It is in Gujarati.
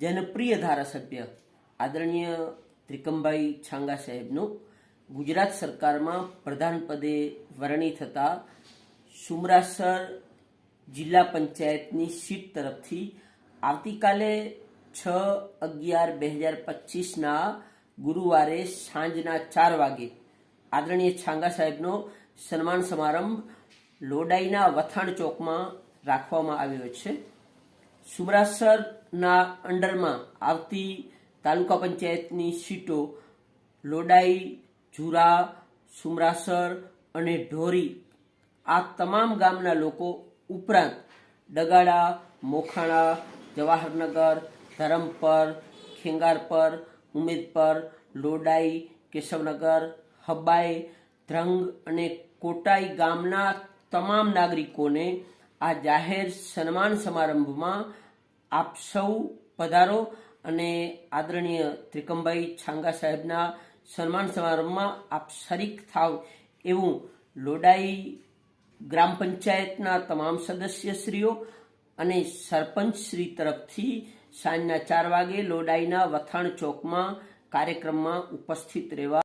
જનપ્રિય ધારાસભ્ય આદરણીય ત્રિકમભાઈ છાંગા સાહેબનું ગુજરાત સરકારમાં પ્રધાન પદે વરણી થતા સુમરાસર જિલ્લા પંચાયતની સીટ તરફથી આવતીકાલે છ અગિયાર બે હજાર પચીસના ગુરુવારે સાંજના ચાર વાગે આદરણીય છાંગા સાહેબનો સન્માન સમારંભ લોડાઈના વથાણ ચોકમાં રાખવામાં આવ્યો છે. સુમરાસરના અંડરમાં આવતી તાલુકા પંચાયતની સીટો લોડાઈ, જુરા, સુમરાસર અને ઢોરી આ તમામ ગામના લોકો ઉપરાંત ડગાડા, મોખાણા, જવાહરનગર, ધરમપર, ખેંગારપર, ઉમેદપર, લોડાઈ, કેશવનગર હબાઈ ધ્રંગ અને કોટાઈ ગામના તમામ નાગરિકોને આ જાહેર સન્માન સમારંભમાં આપ સૌ પધારો અને આદરણીય ત્રિકમભાઈ છાંગા સાહેબના સન્માન સમારંભમાં આપ શરીક થાવ એવું લોડાઈ ગ્રામ પંચાયતના તમામ સદસ્યશ્રીઓ અને સરપંચ શ્રી તરફથી સાંજના ચાર વાગે લોડાઈના વથાણ ચોકમાં કાર્યક્રમમાં ઉપસ્થિત રહેવા